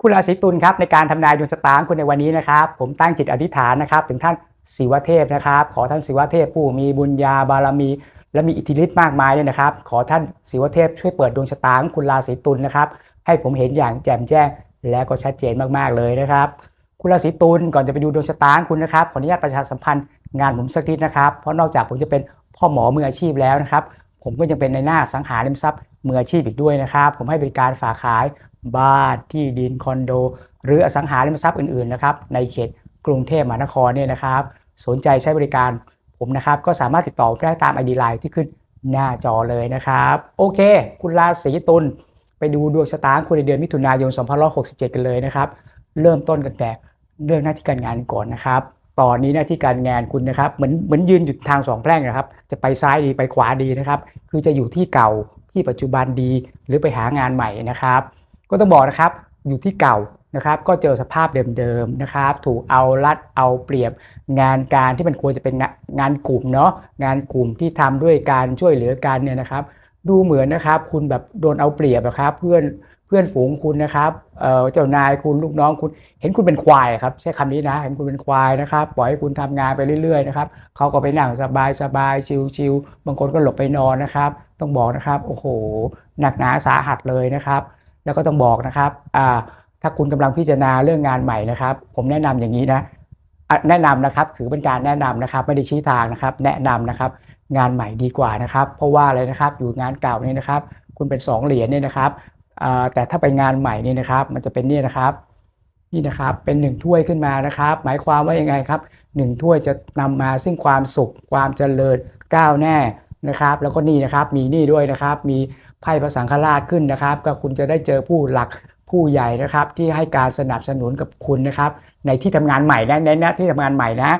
คุณราศีตุลครับในการทำนายดวงชะตาของคุณในวันนี้นะครับ ผมตั้งจิตอธิษฐานนะครับ ถึงท่านศิวเทพนะครับ ขอท่านศิวเทพผู้มีบุญญาบารมี และมีอิทธิฤทธิ์มากมายเนี่ยนะครับ ขอท่านศิวเทพช่วยเปิดดวงชะตาของคุณราศีตุลนะครับให้ผมเห็นอย่างแจ่มแจ้ง และก็ชัดเจนมากๆเลยนะครับคุณราศีตุลก่อนจะไปดูดวงชะตาของคุณนะครับขออนุญาตประชาสัมพันธ์งานผมสักนิดนะครับเพราะนอกจากผมจะเป็นพ่อหมอมืออาชีพแล้วนะครับ ผมก็ยังเป็นในหน้าสังหาริมทรัพย์มืออาชีพอีกด้วยนะครับ ผมให้บริการฝากขาย บ้านที่ดินคอนโด หรืออสังหาริมทรัพย์อื่นๆนะครับในเขตกรุงเทพมหานครเนี่ยนะครับ สนใจใช้บริการผมนะครับ ก็สามารถติดต่อได้ตาม ID Line ที่ขึ้นหน้าจอเลยนะครับ โอเค คุณราศีตุลไปดูดวงชะตาคุณในเดือนมิถุนายน 2567 กันเลยนะครับ เริ่มต้นกันแต่เรื่องหน้าที่การงานก่อนนะครับ ตอนนี้หน้าที่การงานคุณนะครับเหมือนเหมือนยืนอยู่ทางสองแพร่งนะครับ จะไปซ้ายดีไปขวาดีนะครับ คือจะอยู่ที่เก่าที่ปัจจุบันดีหรือไปหางานใหม่นะครับ ก็ต้องบอกนะครับอยู่ที่เก่านะครับก็เจอสภาพเดิมๆนะครับ ถูกเอารัดเอาเปรียบงานการที่มันควรจะเป็นงางานกลุ่มเนาะงานกลุ่มที่ทำด้วยการช่วยเหลือกันเนี่ยนะครับ ดูเหมือนนะครับ คุณแบบโดนเอาเปรียบนะครับ เพื่อนเพื่อนฝูงคุณนะครับเจ้านายคุณลูกน้องคุณ เห็นคุณเป็นควายครับใช้คำนี้นะ เห็นคุณเป็นควายนะครับ ปล่อยให้คุณทำงานไปเรื่อยๆนะครับเขาก็ไปนั่งสบายสบายชิวๆบางคนก็หลบไปนอนนะครับ ต้องบอกนะครับโอ้โหหนักหนาสาหัสเลยนะครับ แล้วก็ต้องบอกนะครับอ่าถ้าคุณกำลังพิจารณาเรื่องงานใหม่นะครับ ผมแนะนำอย่างนี้นะแนะนำนะครับถือเป็นการแนะนำนะครับ ไม่ได้ชี้ทางนะครับ แนะนำนะครับ งานใหม่ดีกว่านะครับ เพราะว่าอะไรนะครับอยู่งานเก่านี่นะครับ คุณเป็นสองเหรียญเนี่ยนะครับแต่ถ้าไปงานใหม่นี่นะครับ มันจะเป็นนี่นะครับนี่นะครับเป็นหนึ่งถ้วยขึ้นมานะครับ หมายความว่ายังไงครับหนึ่งถ้วยจะนำมาซึ่งความสุขความเจริญก้าวแน่นะครับ แล้วก็นี่นะครับมีนี่ด้วยนะครับ มี ไพ่พระสังฆราชขึ้นนะครับ ก็คุณจะได้เจอผู้หลักผู้ใหญ่นะครับ ที่ให้การสนับสนุนกับคุณนะครับ ในที่ทำงานใหม่นะในน้าที่ทำงานใหม่นะ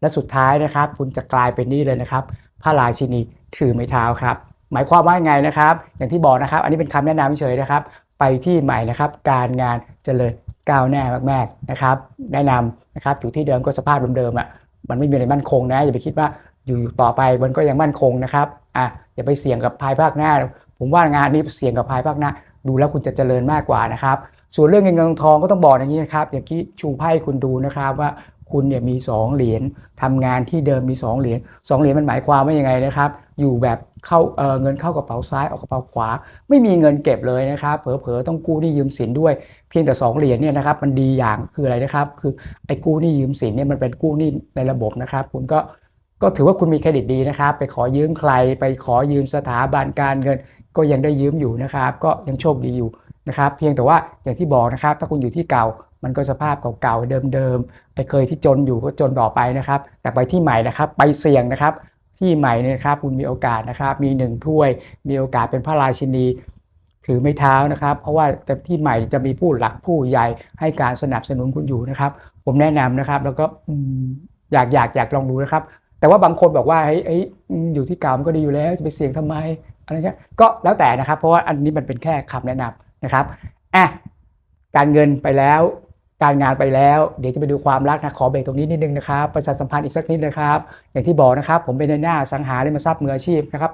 และสุดท้ายนะครับ คุณจะกลายเป็นนี่เลยนะครับพระราชินีถือไม้เท้าครับ หมายความว่าไงนะครับ อย่างที่บอกนะครับ อันนี้เป็นคำแนะนำเฉยนะครับ ไปที่ใหม่นะครับ การงานเจริญก้าวหน้ามากๆนะครับ แนะนำนะครับอยู่ที่เดิมก็สภาพเดิมๆอะมันไม่มีอะไรมั่นคงนะอย่าไปคิดว่าอยู่ต่อไปมันก็ยังมั่นคงนะครับอะอย่าไปเสี่ยงกับภายภาคหน้า ผมว่างานนี้เสี่ยงกับภายภาคหน้าดูแล้วคุณจะเจริญมากกว่านะครับ ส่วนเรื่องเงินเงินทองก็ต้องบอกอย่างนี้นะครับอย่างที่ชูไพ่คุณดูนะครับว่าคุณเนี่ยมี 2 เหรียญทำงานที่เดิมมี 2 เหรียญ2เหรียญมันหมายความว่ายังไงนะครับ อยู่แบบเข้าเเงินเข้ากระเป๋าซ้ายออกกระเป๋าขวา ไม่มีเงินเก็บเลยนะครับเผลอๆต้องกู้หนี้ยืมสินด้วย เพียงแต่ 2 เหรียญเนี่ยนะครับมันดีอย่างคืออะไรนะครับ คือไอ้กู้หนี้ยืมสินเนี่ยมันเป็นกู้หนี้ในระบบนะครับ คุณก็ก็ถือว่าคุณมีเครดิตดีนะครับ ไปขอยืมใคร ไปขอยืมสถาบันการเงิน ก็ยังได้ยืมอยู่นะครับ ก็ยังโชคดีอยู่นะครับ เพียงแต่ว่าอย่างที่บอกนะครับ ถ้าคุณอยู่ที่เก่ามันก็สภาพเก่าๆเดิมๆไปเคยที่จนอยู่ก็จนต่อไปนะครับ แต่ไปที่ใหม่นะครับ ไปเสี่ยงนะครับ ที่ใหม่เนี่ยนะครับคุณมีโอกาสนะครับ มีหนึ่งถ้วย มีโอกาสเป็นพระราชินีถือไม้เท้านะครับ เพราะว่าแต่ที่ใหม่จะมีผู้หลักผู้ใหญ่ให้การสนับสนุนคุณอยู่นะครับ ผมแนะนำนะครับ แล้วก็อยากอยากอยากลองดูนะครับ แต่ว่าบางคนบอกว่าเฮ้ยเฮ้ยอืมอยู่ที่เก่ามันก็ดีอยู่แล้วจะไปเสี่ยงทำไม อะไรเงี้ยก็แล้วแต่นะครับ เพราะว่าอันนี้มันเป็นแค่คำแนะนำนะครับอะการเงินไปแล้วการงานไปแล้ว เดี๋ยวจะไปดูความรักนะขอเบรกตรงนี้นิดนึงนะครับประชาสัมพันธ์อีกสักนิดนะครับ อย่างที่บอกนะครับ ผมเป็นในหน้าสังหาริมทรัพย์มืออาชีพนะครับ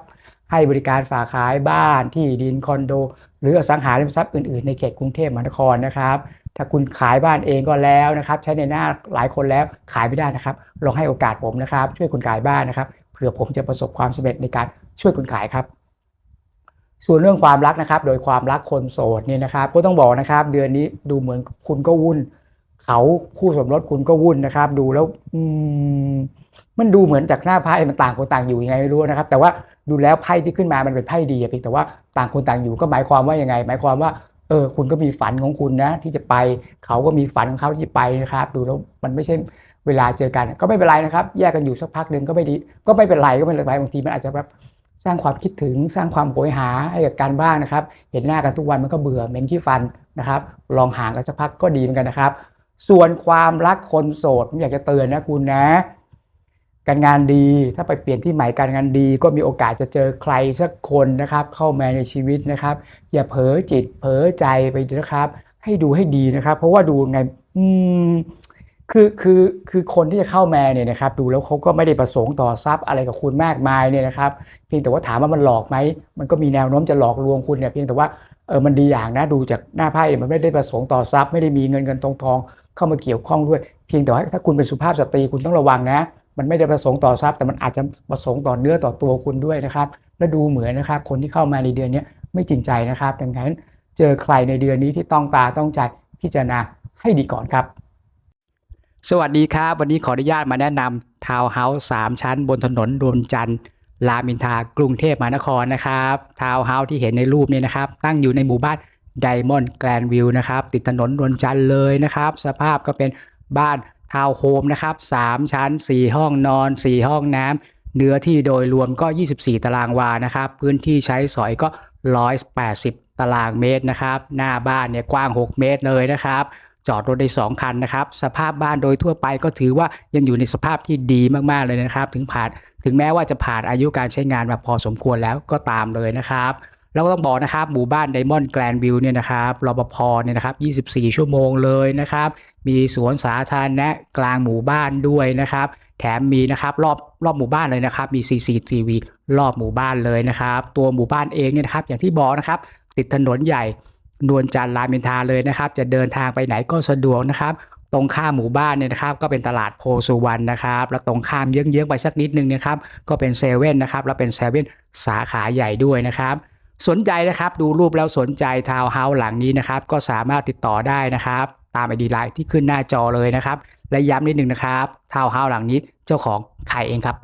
ให้บริการฝากขายบ้านที่ดินคอนโด หรืออสังหาริมทรัพย์อื่นๆในเขตกรุงเทพมหานครนะครับ ถ้าคุณขายบ้านเองก็แล้วนะครับ ใช้ในหน้าหลายคนแล้วขายไม่ได้นะครับลองให้โอกาสผมนะครับ ช่วยคุณขายบ้านนะครับเผื่อผมจะประสบความสำเร็จในการช่วยคุณขายครับ ส่วนเรื่องความรักนะครับ โดยความรักคนโสดเนี่ยนะครับ ก็ต้องบอกนะครับ เดือนนี้ดูเหมือนคุณก็วุ่น เขาคู่สมรสคุณก็วุ่นนะครับ ดูแล้วอืมมันดูเหมือนจากหน้าไพ่มันต่างคนต่างอยู่ยังไงไม่รู้นะครับ แต่ว่าดูแล้วไพ่ที่ขึ้นมามันเป็นไพ่ดีอะเพียงแต่ว่าต่างคนต่างอยู่ก็หมายความว่ายังไง หมายความว่าเออคุณก็มีฝันของคุณนะ ที่จะไปเขาก็มีฝันของเขาที่จะไปนะครับ ดูแล้วมันไม่ใช่เวลาเจอกัน ก็ไม่เป็นไรนะครับ แยกกันอยู่สักพักหนึ่งก็ไม่ดี ก็ไม่เป็นไรก็ไม่เป็นไรบางทีมันอาจจะแบบ สร้างความคิดถึงสร้างความโหยหาให้กับการบ้างนะครับ เห็นหน้ากันทุกวันมันก็เบื่อเหม็นขี้ฟันนะครับ ลองห่างกันสักพักก็ดีเหมือนกันนะครับ ส่วนความรักคนโสดผมอยากจะเตือนนะคุณนะ การงานดีถ้าไปเปลี่ยนที่ใหม่การงานดี ก็มีโอกาสจะเจอใครสักคนนะครับ เข้ามาในชีวิตนะครับ อย่าเผลอจิตเผลอใจไปนะครับ ให้ดูให้ดีนะครับ เพราะว่าดูไง อืม คือคือคือคนที่จะเข้ามาเนี่ยนะครับดูแล้วเขาก็ไม่ได้ประสงค์ต่อทรัพย์อะไรกับคุณมากมายเนี่ยนะครับเพียงแต่ว่าถามว่ามันหลอกไหมมันก็มีแนวโน้มจะหลอกลวงคุณเนี่ยเพียงแต่ว่าเออมันดีอย่างนะดูจากหน้าไพ่มันไม่ได้ประสงค์ต่อทรัพย์ไม่ได้มีเงินเงินทองทองเข้ามาเกี่ยวข้องด้วย เพียงแต่ว่าถ้าคุณเป็นสุภาพสตรีคุณต้องระวังนะ มันไม่ได้ประสงค์ต่อทรัพย์แต่มันอาจจะประสงค์ต่อเนื้อต่อตัวคุณด้วยนะครับ และดูเหมือนนะครับคนที่เข้ามาในเดือนนี้ไม่จริงใจนะครับ ดังนั้นเจอใครในเดือนนี้ที่ต้องตาต้องใจพิจารณาให้ดีก่อนครับ สวัสดีครับ วันนี้ขออนุญาตมาแนะนำทาวน์เฮาส์สามชั้นบนถนนรวมจันทร์รามอินทากรุงเทพมหานครนะครับทาวน์เฮาส์ที่เห็นในรูปนี้นะครับ ตั้งอยู่ในหมู่บ้านไดมอนด์แกรนวิวนะครับ ติดถนนรวมจันทร์เลยนะครับ สภาพก็เป็นบ้านทาวน์โฮมนะครับสามชั้น 4 ห้องนอน 4 ห้องน้ำเนื้อที่โดยรวมก็ 24 ตารางวานะครับ พื้นที่ใช้สอยก็ 180 ตารางเมตรนะครับ หน้าบ้านเนี่ยกว้าง 6 เมตรเลยนะครับ จอดรถได้ 2 คันนะครับ สภาพบ้านโดยทั่วไปก็ถือว่ายังอยู่ในสภาพที่ดีมากๆเลยนะครับ ถึงผ่านถึงแม้ว่าจะผ่านอายุการใช้งานมาพอสมควรแล้วก็ตามเลยนะครับแล้วก็ต้องบอกนะครับหมู่บ้านไดมอนด์แกรนวิวเนี่ยนะครับรปภเนี่ยนะครับ 24 ชั่วโมงเลยนะครับ มีสวนสาธารณะกลางหมู่บ้านด้วยนะครับ แถมมีนะครับรอบรอบหมู่บ้านเลยนะครับ มี CCTV รอบหมู่บ้านเลยนะครับ ตัวหมู่บ้านเองเนี่ยนะครับ อย่างที่บอกนะครับ ติดถนนใหญ่ นวลจันทร์รามอินทาเลยนะครับ จะเดินทางไปไหนก็สะดวกนะครับตรงข้ามหมู่บ้านเนี่ยนะครับก็เป็นตลาดโพสุวรรณนะครับแล้วตรงข้ามเยื้องๆไปสักนิดนึงนะครับก็เป็นเซเว่นนะครับแล้วเป็นเซเว่นสาขาใหญ่ด้วยนะครับสนใจนะครับดูรูปแล้วสนใจทาวน์เฮาส์หลังนี้นะครับก็สามารถติดต่อได้นะครับ ตามไอดีไลน์ที่ขึ้นหน้าจอเลยนะครับและย้ำนิดนึงนะครับทาวน์เฮาส์หลังนี้เจ้าของขายเองครับ